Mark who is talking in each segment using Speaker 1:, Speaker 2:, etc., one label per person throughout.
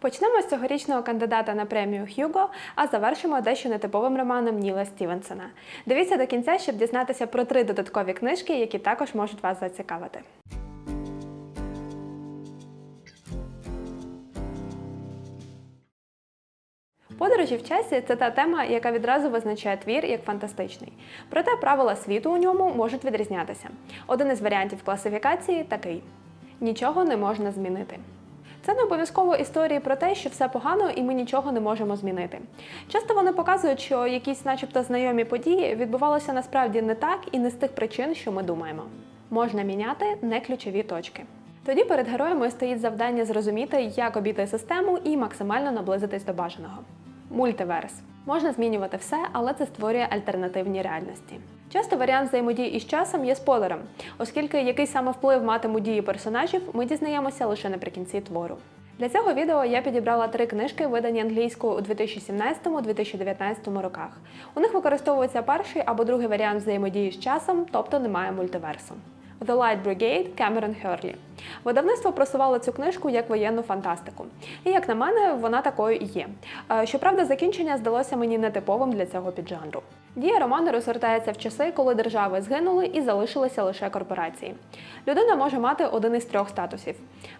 Speaker 1: Почнемо з цьогорічного кандидата на премію Хьюго, а завершимо дещо нетиповим романом Ніла Стівенсона. Дивіться до кінця, щоб дізнатися про три додаткові книжки, які також можуть вас зацікавити. Подорожі в часі це та тема, яка відразу визначає твір як фантастичний. Проте правила світу у ньому можуть відрізнятися. Один із варіантів класифікації такий: нічого не можна змінити. Це не обов'язково історії про те, що все погано і ми нічого не можемо змінити. Часто вони показують, що якісь, начебто, знайомі події відбувалися насправді не так і не з тих причин, що ми думаємо. Можна міняти не ключові точки. Тоді перед героями стоїть завдання зрозуміти, як обійти систему і максимально наблизитись до бажаного. Мультиверс можна змінювати все, але це створює альтернативні реальності. Часто варіант взаємодії із часом є спойлером, оскільки який саме вплив матимуть дії персонажів, ми дізнаємося лише наприкінці твору. Для цього відео я підібрала три книжки, видані англійською у 2017-2019 роках. У них використовується перший або другий варіант взаємодії з часом, тобто немає мультиверсу. The Light Brigade Кемерон Херлі. Видавництво просувало цю книжку як воєнну фантастику. І як на мене, вона такою і є. Е, Щоправда, закінчення здалося мені нетиповим для цього піджанру. Дія роману розгортається в часи, коли держави згинули і залишилися лише корпорації. Людина може мати один із трьох статусів: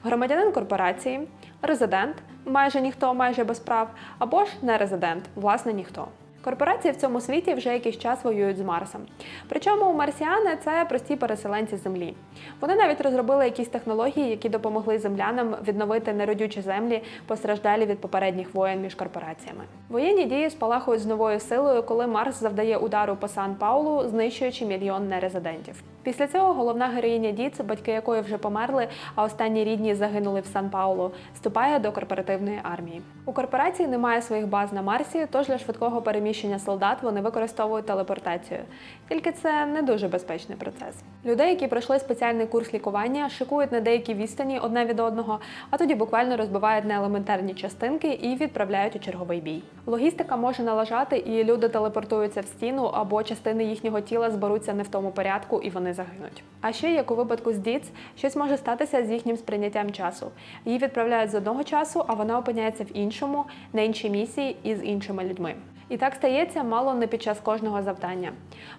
Speaker 1: громадянин корпорації, резидент, майже ніхто, майже без прав, або ж нерезидент, власне ніхто. Корпорації в цьому світі вже якийсь час воюють з Марсом. Причому марсіани це прості переселенці землі. Вони навіть розробили якісь технології, які допомогли землянам відновити неродючі землі, постраждалі від попередніх воєн між корпораціями. Воєнні дії спалахують з новою силою, коли Марс завдає удару по Сан-Паулу, знищуючи мільйон нерезидентів. Після цього головна героїня Діц, батьки якої вже померли, а останні рідні загинули в Сан-Паулу, вступає до корпоративної армії. У корпорації немає своїх баз на Марсі, тож для швидкого переміщення солдат вони використовують телепортацію. Тільки це не дуже безпечний процес. Людей, які пройшли спеціальний курс лікування, шикують на деякі відстані одне від одного, а тоді буквально розбивають на елементарні частинки і відправляють у черговий бій. Логістика може налажати, і люди телепортуються в стіну або частини їхнього тіла зберуться не в тому порядку, і вони загинуть. А ще, як у випадку з Діц, щось може статися з їхнім сприйняттям часу. Її відправляють з одного часу, а вона опиняється в іншому, на іншій місії і з іншими людьми. І так стається мало не під час кожного завдання.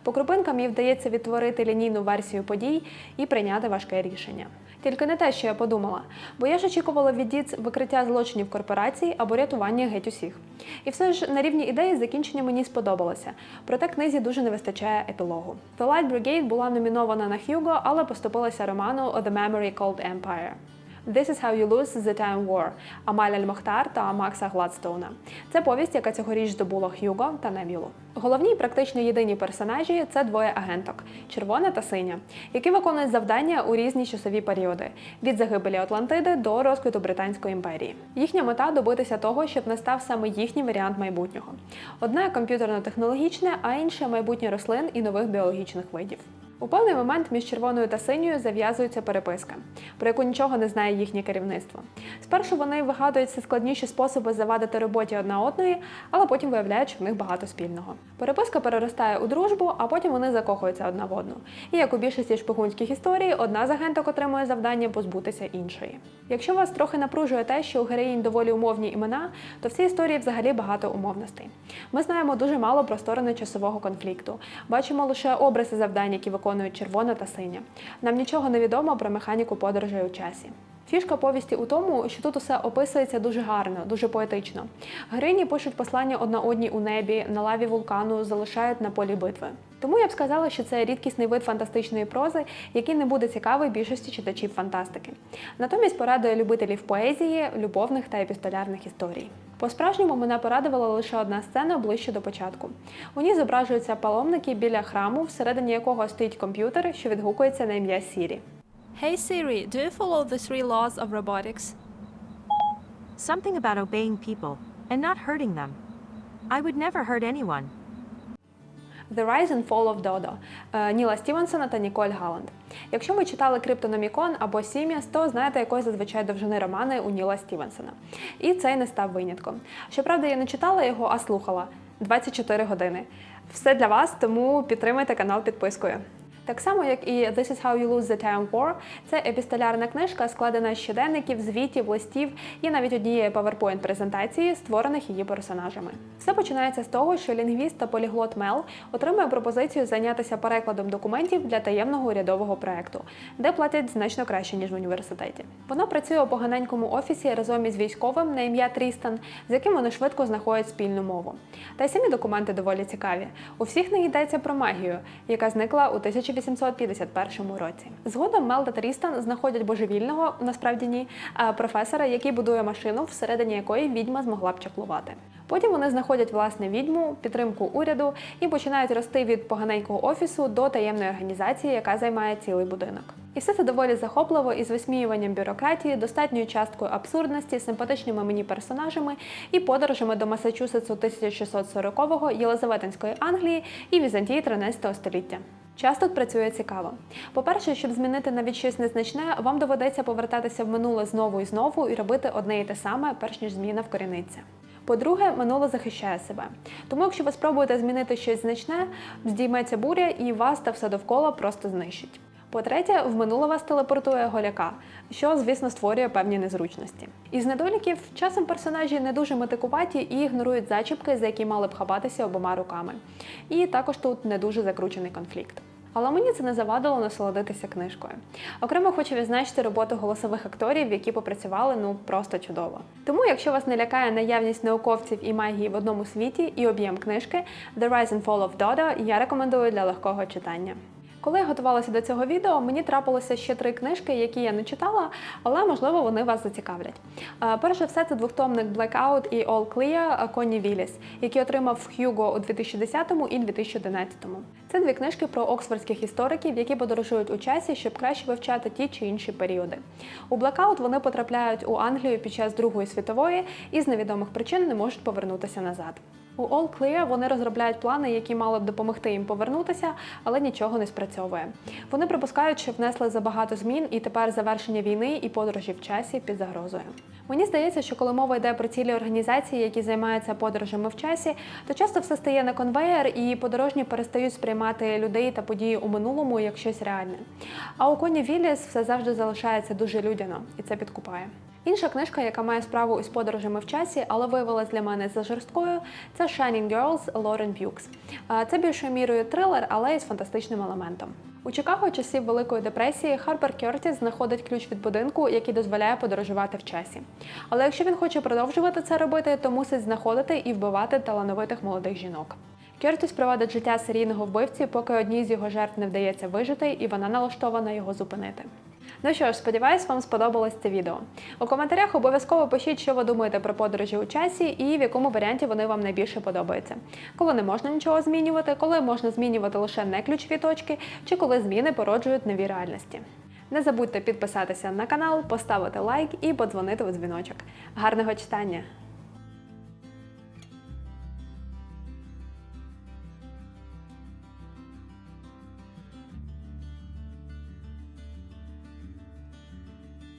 Speaker 1: По крупинкам їй вдається відтворити лінійну версію подій і прийняти важке рішення. Тільки не те, що я подумала, бо я ж очікувала від Діц викриття злочинів корпорацій або рятування геть усіх. І все ж на рівні ідеї закінчення мені сподобалося, проте книзі дуже не вистачає епілогу. The Light Brigade була номінована на Hugo, але поступилася роману The Memory Called Empire. This is how you lose the time war Амаль Аль-Мохтар та Макса Гладстоуна. Це повість, яка цьогоріч здобула Х'юго та Небюлу. Головні і практично єдині персонажі це двоє агенток червона та синя, які виконують завдання у різні часові періоди від загибелі Атлантиди до розквіту Британської імперії. Їхня мета добитися того, щоб не став саме їхній варіант майбутнього. Одне комп'ютерно-технологічне, а інше майбутнє рослин і нових біологічних видів. У певний момент між червоною та синьою зав'язується переписка, про яку нічого не знає їхнє керівництво. Спершу вони вигадують все складніші способи завадити роботі одна одної, але потім виявляють, що в них багато спільного. Переписка переростає у дружбу, а потім вони закохуються одна в одну. І як у більшості шпигунських історій, одна з агенток отримує завдання позбутися іншої. Якщо вас трохи напружує те, що у героїнь доволі умовні імена, то в цій історії взагалі багато умовностей. Ми знаємо дуже мало про сторони часового конфлікту. Бачимо лише образи завдань, які виконують червона та синя. Нам нічого не відомо про механіку подорожей у часі. Фішка повісті у тому, що тут усе описується дуже гарно, дуже поетично. Грині пишуть послання одна одній у небі, на лаві вулкану, залишають на полі битви. Тому я б сказала, що це рідкісний вид фантастичної прози, який не буде цікавий більшості читачів фантастики. Натомість порадує любителів поезії, любовних та епістолярних історій. По-справжньому мене порадувала лише одна сцена ближче до початку. У ній зображуються паломники біля храму, всередині якого стоїть комп'ютер, що відгукується на ім'я Сірі.
Speaker 2: Hey Siri, do you follow the three laws of robotics?
Speaker 3: Something about obeying people and not hurting them. I would never hurt anyone.
Speaker 1: The Rise and Fall of Dodo е, Ніла Стівенсона та Ніколь Галанд. Якщо ви читали Криптономікон або Сіміас, то знаєте, якої зазвичай довжини романи у Ніла Стівенсона. І цей не став винятком. Щоправда, я не читала його, а слухала 24 години. Все для вас, тому підтримайте канал підпискою. Так само, як і This is how you lose the time war, це епістолярна книжка, складена з щоденників, звітів, листів і навіть однієї PowerPoint-презентації, створених її персонажами. Все починається з того, що лінгвіст та поліглот Мел отримує пропозицію зайнятися перекладом документів для таємного урядового проекту, де платять значно краще ніж в університеті. Вона працює у поганенькому офісі разом із військовим на ім'я Трістан, з яким вони швидко знаходять спільну мову. Та й самі документи доволі цікаві. У всіх них йдеться про магію, яка зникла у 1851 році. Згодом Мел та Трістан знаходять божевільного, насправді ні, професора, який будує машину, всередині якої відьма змогла б чаклувати. Потім вони знаходять власне відьму, підтримку уряду і починають рости від поганенького офісу до таємної організації, яка займає цілий будинок. І все це доволі захопливо із висміюванням бюрократії, достатньою часткою абсурдності, симпатичними мені персонажами і подорожами до Масачусетсу 1640-го, Єлизаветинської Англії і Візантії 13 століття. Час тут працює цікаво. По-перше, щоб змінити навіть щось незначне, вам доведеться повертатися в минуле знову і знову і робити одне і те саме, перш ніж зміна вкоріниться. По-друге, минуле захищає себе. Тому, якщо ви спробуєте змінити щось значне, здійметься буря і вас та все довкола просто знищить. По-третє, в минуле вас телепортує голяка, що, звісно, створює певні незручності. Із недоліків часом персонажі не дуже метикуваті і ігнорують зачіпки, за які мали б хапатися обома руками. І також тут не дуже закручений конфлікт. Але мені це не завадило насолодитися книжкою. Окремо хочу відзначити роботу голосових акторів, які попрацювали ну просто чудово. Тому, якщо вас не лякає наявність науковців і магії в одному світі і об'єм книжки The Rise and Fall of Dodo, я рекомендую для легкого читання. Коли я готувалася до цього відео, мені трапилося ще три книжки, які я не читала, але можливо вони вас зацікавлять. Е, Перш за все, це двохтомник Blackout і All Clear Конні Віліс, який отримав Х'юго у 2010 і 2011. Це дві книжки про оксфордських істориків, які подорожують у часі, щоб краще вивчати ті чи інші періоди. У Blackout вони потрапляють у Англію під час Другої світової і з невідомих причин не можуть повернутися назад. У All Clear вони розробляють плани, які мали б допомогти їм повернутися, але нічого не спрацьовує. Вони припускають, що внесли забагато змін, і тепер завершення війни і подорожі в часі під загрозою. Мені здається, що коли мова йде про цілі організації, які займаються подорожами в часі, то часто все стає на конвеєр, і подорожні перестають сприймати людей та події у минулому як щось реальне. А у коні Вілліс все завжди залишається дуже людяно, і це підкупає. Інша книжка, яка має справу із подорожами в часі, але виявилась для мене за жорсткою, це Shining Girls Лорен Б'юкс. Це більшою мірою трилер, але із фантастичним елементом. У Чикаго часів Великої депресії Харпер Кертіс знаходить ключ від будинку, який дозволяє подорожувати в часі. Але якщо він хоче продовжувати це робити, то мусить знаходити і вбивати талановитих молодих жінок. Кертіс проводить життя серійного вбивці, поки одній з його жертв не вдається вижити, і вона налаштована його зупинити. Ну що ж, сподіваюсь, вам сподобалось це відео. У коментарях обов'язково пишіть, що ви думаєте про подорожі у часі і в якому варіанті вони вам найбільше подобаються. Коли не можна нічого змінювати, коли можна змінювати лише не ключові точки, чи коли зміни породжують нові реальності. Не забудьте підписатися на канал, поставити лайк і подзвонити у дзвіночок. Гарного читання!